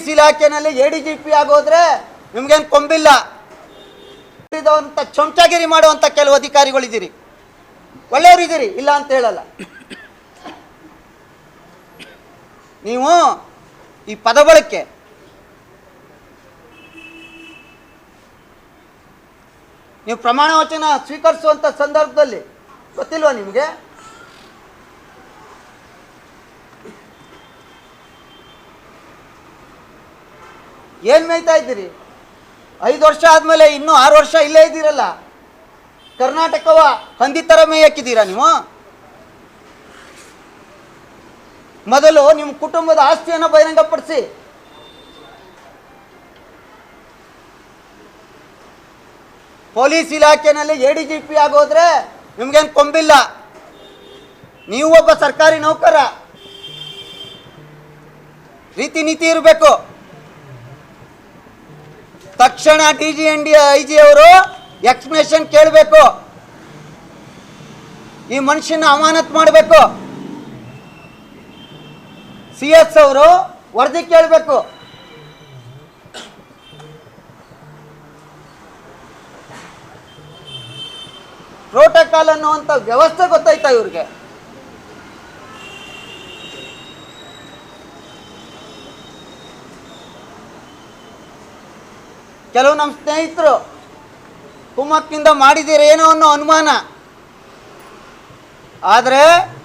Police ಇಲಾಖೆನಲ್ಲಿ A D G P ಆಗೋದ್ರೆ ನಿಮ್ಗೇನು ಕೊಂಬಿಲ್ಲ. ಅಂತ ಚೊಂಚಾಗಿರಿ ಮಾಡುವಂತ ಕೆಲವು ಅಧಿಕಾರಿಗಳಿದ್ದೀರಿ. ಒಳ್ಳೆಯವರಿದ್ದೀರಿ ಇಲ್ಲ ಅಂತ ಹೇಳಲ್ಲ. ನೀವು ಈ ಪದ ಬಳಕೆ ನೀವು ಪ್ರಮಾಣ ವಚನ ಸ್ವೀಕರಿಸುವಂತ ಸಂದರ್ಭದಲ್ಲಿ ಗೊತ್ತಿಲ್ವಾ ನಿಮಗೆ? ಏನ್ ಮೇಯ್ತಾ ಇದ್ದೀರಿ? ಐದು ವರ್ಷ ಆದಮೇಲೆ ಇನ್ನೂ ಆರು ವರ್ಷ ಇಲ್ಲೇ ಇದ್ದೀರಲ್ಲ? ಕರ್ನಾಟಕವ ಹಂದಿ ಥರ ಮೇಯಕ್ಕಿದ್ದೀರಾ ನೀವು? ಮೊದಲು ನಿಮ್ಮ ಕುಟುಂಬದ ಆಸ್ತಿಯನ್ನು ಬಹಿರಂಗಪಡಿಸಿ. ಪೊಲೀಸ್ ಇಲಾಖೆನಲ್ಲಿ ಎ ಡಿ ಜಿ ಪಿ ಆಗೋದ್ರೆ ನಿಮ್ಗೇನು ಕೊಂಬಿಲ್ಲ. ನೀವು ಒಬ್ಬ ಸರ್ಕಾರಿ ನೌಕರ. ರೀತಿ ನೀತಿ ಇರಬೇಕು. ತಕ್ಷಣ D G and I G G ಅವರು ಎಕ್ಸ್ಪ್ಲನೇಷನ್ ಕೇಳಬೇಕು. ಈ ಮನುಷ್ಯನ ಅಮಾನತ್ ಮಾಡಬೇಕು. ಸಿ ಎಸ್ ಅವರು ವರದಿ ಕೇಳಬೇಕು. ಪ್ರೋಟೋಕಾಲ್ ಅನ್ನುವಂಥ ವ್ಯವಸ್ಥೆ ಗೊತ್ತಾಯ್ತಾ ಇವ್ರಿಗೆ? ಕೆಲವು ನಮ್ಮ ಸ್ನೇಹಿತರು ಕುಮ್ಮಕ್ಕಿಂದ ಮಾಡಿದಿರೇನೋ ಅನ್ನೋ ಅನುಮಾನ. ಆದರೆ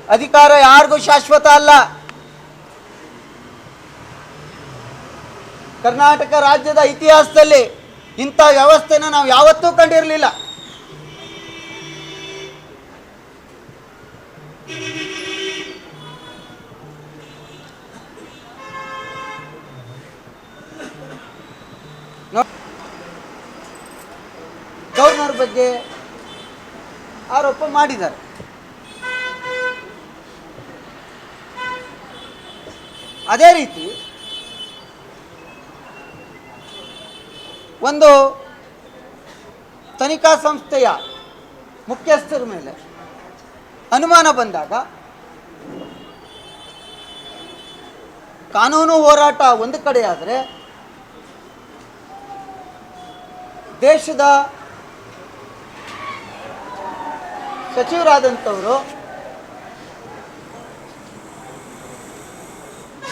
ಅಧಿಕಾರ ಯಾರಿಗೂ ಶಾಶ್ವತ ಅಲ್ಲ. ಕರ್ನಾಟಕ ರಾಜ್ಯದ ಇತಿಹಾಸದಲ್ಲಿ ಇಂಥ ವ್ಯವಸ್ಥೆನ ನಾವು ಯಾವತ್ತೂ ಕಂಡಿರಲಿಲ್ಲ. ಬಗ್ಗೆ ಆರೋಪ ಮಾಡಿದ್ದಾರೆ. ಅದೇ ರೀತಿ ಒಂದು ತನಿಖಾ ಸಂಸ್ಥೆಯ ಮುಖ್ಯಸ್ಥರ ಮೇಲೆ ಅನುಮಾನ ಬಂದಾಗ ಕಾನೂನು ಹೋರಾಟ ಒಂದು ಕಡೆಯಾದರೆ ದೇಶದ ಸಚಿವರಾದಂಥವರು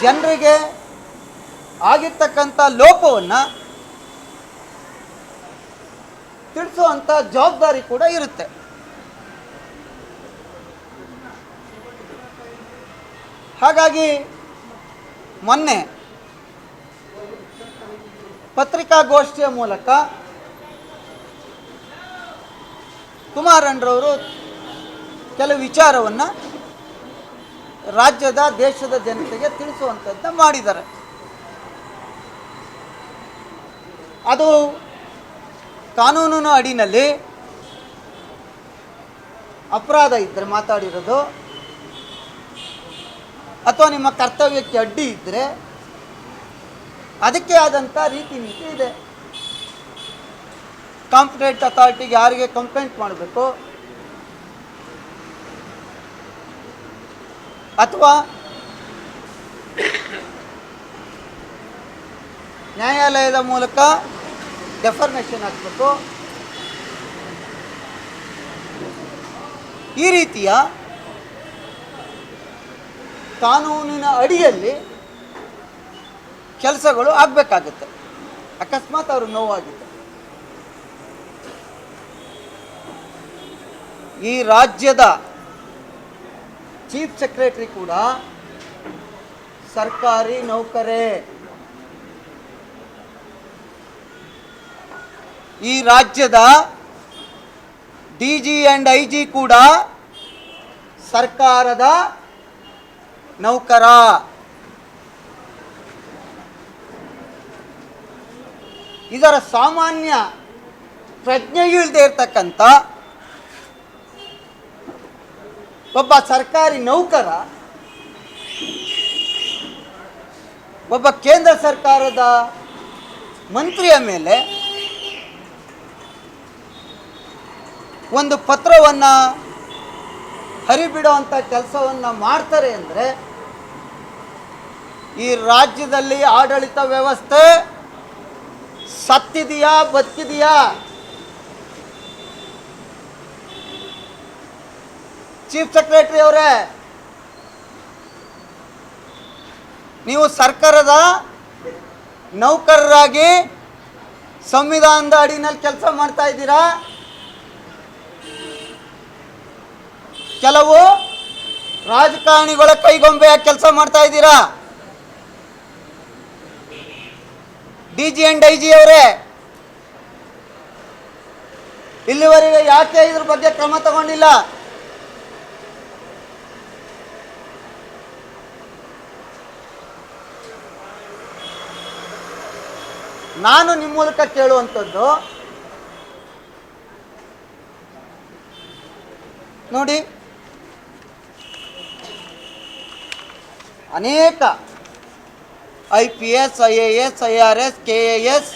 ಜನರಿಗೆ ಆಗಿರ್ತಕ್ಕಂಥ ಲೋಪವನ್ನು ತಿಳಿಸುವಂಥ ಜವಾಬ್ದಾರಿ ಕೂಡ ಇರುತ್ತೆ. ಹಾಗಾಗಿ ಮೊನ್ನೆ ಪತ್ರಿಕಾಗೋಷ್ಠಿಯ ಮೂಲಕ ಕುಮಾರಣ್ಣರವರು ಕೆಲವು ವಿಚಾರವನ್ನು ರಾಜ್ಯದ, ದೇಶದ ಜನತೆಗೆ ತಿಳಿಸುವಂಥದ್ದನ್ನ ಮಾಡಿದ್ದಾರೆ. ಅದು ಕಾನೂನಿನ ಅಡಿನಲ್ಲಿ ಅಪರಾಧ ಇದ್ದರೆ ಮಾತಾಡಿರೋದು, ಅಥವಾ ನಿಮ್ಮ ಕರ್ತವ್ಯಕ್ಕೆ ಅಡ್ಡಿ ಇದ್ದರೆ ಅದಕ್ಕೆ ಆದಂಥ ರೀತಿ ನೀತಿ ಇದೆ. ಕಾಂಪಿಟೇಟ್ ಅಥಾರಿಟಿಗೆ ಯಾರಿಗೆ ಕಂಪ್ಲೇಂಟ್ ಮಾಡಬೇಕು? ಅಥವಾ ನ್ಯಾಯಾಲಯದ ಮೂಲಕ ಡೆಫರ್ಮೇಷನ್ ಹಾಕಬೇಕು. ಈ ರೀತಿಯ ಕಾನೂನಿನ ಅಡಿಯಲ್ಲಿ ಕೆಲಸಗಳು ಆಗಬೇಕಾಗುತ್ತೆ. ಅಕಸ್ಮಾತ್ ಅವರು ನೋವಾಗಿತ್ತು ಈ ರಾಜ್ಯದ ಚೀಫ್ ಸೆಕ್ರೆಟರಿ ಕೂಡ ಸರ್ಕಾರಿ ನೌಕರೇ. ಈ ರಾಜ್ಯದ D G and I G ಕೂಡ ಸರ್ಕಾರದ ನೌಕರ. ಇದರ ಸಾಮಾನ್ಯ ಪ್ರಜ್ಞೆಯೂ ಇಲ್ಲದೆ ಇರ್ತಕ್ಕಂಥ ಒಬ್ಬ ಸರ್ಕಾರಿ ನೌಕರ, ಒಬ್ಬ ಕೇಂದ್ರ ಸರ್ಕಾರದ ಮಂತ್ರಿಯ ಮೇಲೆ ಒಂದು ಪತ್ರವನ್ನು ಹರಿಬಿಡುವಂಥ ಕೆಲಸವನ್ನು ಮಾಡ್ತಾರೆ ಅಂದರೆ ಈ ರಾಜ್ಯದಲ್ಲಿ ಆಡಳಿತ ವ್ಯವಸ್ಥೆ ಸತ್ತಿದೆಯಾ, ಬದುಕಿದೆಯಾ? ಚೀಫ್ ಸೆಕ್ರೆಟರಿ ಅವರೇ, ನೀವು ಸರ್ಕಾರದ ನೌಕರರಾಗಿ ಸಂವಿಧಾನದ ಅಡಿನಲ್ಲಿ ಕೆಲಸ ಮಾಡ್ತಾ ಇದ್ದೀರಾ? ಕೆಲವು ರಾಜಕಾರಣಿಗಳ ಕೈಗೊಂಬೆಯಾಗಿ ಕೆಲಸ ಮಾಡ್ತಾ ಇದ್ದೀರಾ? D G and I G ಅವರೇ, ಇಲ್ಲಿವರೆಗೆ ಯಾಕೆ ಇದ್ರ ಬಗ್ಗೆ ಕ್ರಮ ತಗೊಂಡಿಲ್ಲ? ನಾನು ನಿಮ್ಮ ಮೂಲಕ ಕೇಳುವಂಥದ್ದು, ನೋಡಿ, ಅನೇಕ I P S, I A S, I R S, K A S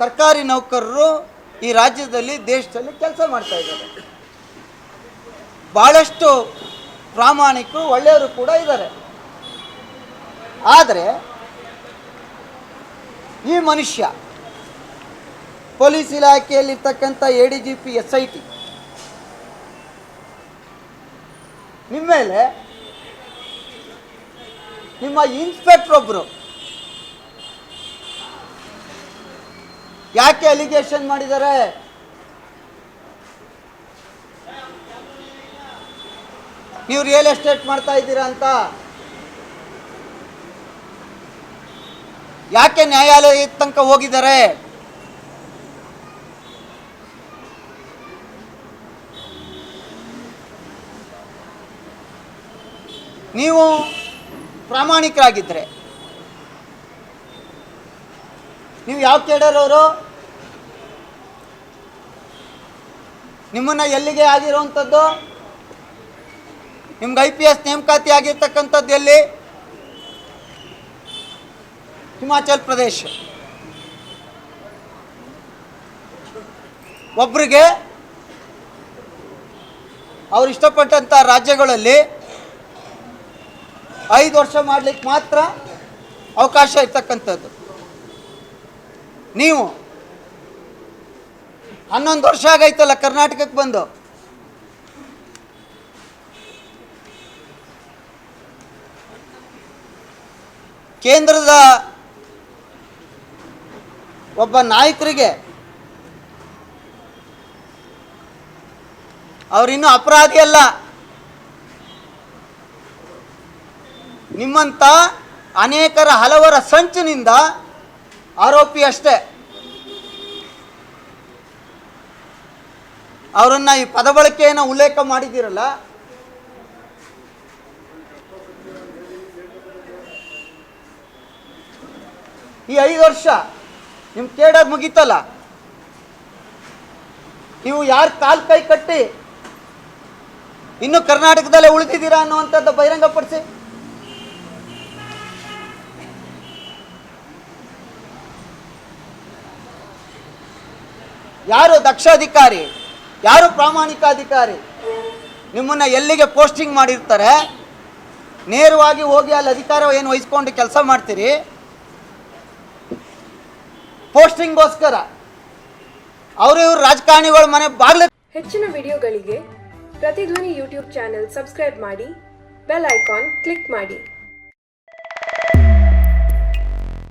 ಸರ್ಕಾರಿ ನೌಕರರು ಈ ರಾಜ್ಯದಲ್ಲಿ ದೇಶದಲ್ಲಿ ಕೆಲಸ ಮಾಡ್ತಾ ಇದ್ದಾರೆ. ಭಾಳಷ್ಟು ಪ್ರಾಮಾಣಿಕರು, ಒಳ್ಳೆಯವರು ಕೂಡ ಇದ್ದಾರೆ. ಆದರೆ ಈ ಮನುಷ್ಯ police ಇಲಾಖೆಯಲ್ಲಿರ್ತಕ್ಕಂಥ A D G P, S I T. ನಿಮ್ಮ ಮೇಲೆ ನಿಮ್ಮ ಇನ್ಸ್ಪೆಕ್ಟರ್ ಒಬ್ಬರು ಯಾಕೆ ಅಲಿಗೇಷನ್ ಮಾಡಿದ್ದಾರೆ? ನೀವು ರಿಯಲ್ ಎಸ್ಟೇಟ್ ಮಾಡ್ತಾ ಇದ್ದೀರಾ ಅಂತ? ಯಾಕೆ ನ್ಯಾಯಾಲಯದ ತನಕ ಹೋಗಿದ್ದಾರೆ? ನೀವು ಪ್ರಾಮಾಣಿಕರಾಗಿದ್ದರೆ ನೀವು ಯಾವ ಕೇಡರ್ ಅವರು? ನಿಮ್ಮನ್ನು ಎಲ್ಲಿಗೆ ಆಗಿರುವಂಥದ್ದು? ನಿಮ್ಗೆ ಐ ಪಿ ಎಸ್ ನೇಮಕಾತಿ ಆಗಿರ್ತಕ್ಕಂಥದ್ದು ಎಲ್ಲಿ? ಹಿಮಾಚಲ್ ಪ್ರದೇಶ್. ಒಬ್ರಿಗೆ ಅವ್ರು ಇಷ್ಟಪಟ್ಟಂಥ ರಾಜ್ಯಗಳಲ್ಲಿ ಐದು ವರ್ಷ ಮಾಡ್ಲಿಕ್ಕೆ ಮಾತ್ರ ಅವಕಾಶ ಇರ್ತಕ್ಕಂಥದ್ದು. ನೀವು ಹನ್ನೊಂದು ವರ್ಷ ಆಗೈತಲ್ಲ ಕರ್ನಾಟಕಕ್ಕೆ ಬಂದು. ಕೇಂದ್ರದ ಒಬ್ಬ ನಾಯಕರಿಗೆ ಅವರಿನ್ನು ಅಪರಾಧಿ ಅಲ್ಲ. ನಿಮ್ಮಂತ ಅನೇಕರ ಹಲವರ ಸಂಚಿನಿಂದ ಆರೋಪಿ ಅಷ್ಟೇ. ಅವರನ್ನ ಈ ಪದ ಬಳಕೆಯನ್ನು ಉಲ್ಲೇಖ ಮಾಡಿದ್ದೀರಲ್ಲ? ಈ ಐದು ವರ್ಷ ನಿಮ್ಮ ಕೇಡಾಗ ಮುಗೀತಲ್ಲ? ನೀವು ಯಾರು ಕಾಲ್ ಕೈ ಕಟ್ಟಿ ಇನ್ನು ಕರ್ನಾಟಕದಲ್ಲೇ ಉಳಿದಿದ್ದೀರಾ ಅನ್ನುವಂಥದ್ದು ಬಹಿರಂಗಪಡಿಸಿ? ಯಾರು ದಕ್ಷ ಅಧಿಕಾರಿ ಯಾರು ಪ್ರಾಮಾಣಿಕ ಅಧಿಕಾರಿ ನಿಮ್ಮನ್ನ ಎಲ್ಲಿಗೆ ಪೋಸ್ಟಿಂಗ್ ಮಾಡಿರ್ತಾರೆ? ನೇರವಾಗಿ ಹೋಗಿ ಅಲ್ಲಿ ಅಧಿಕಾರ ಏನು ವಹಿಸ್ಕೊಂಡು ಕೆಲಸ ಮಾಡ್ತೀರಿ? ಪೋಸ್ಟಿಂಗ್ಗೋಸ್ಕರ. ಅವರು ಇವರು ರಾಜಕಾರಣಿಗಳ ಮನೆ ಬಾಗ್ಲ ಹೆಚ್ಚಿನ ವಿಡಿಯೋಗಳಿಗೆ ಪ್ರತಿಧ್ವನಿ ಯೂಟ್ಯೂಬ್ ಚಾನೆಲ್ ಸಬ್ಸ್ಕ್ರೈಬ್ ಮಾಡಿ, ಬೆಲ್ ಐಕಾನ್ ಕ್ಲಿಕ್ ಮಾಡಿ.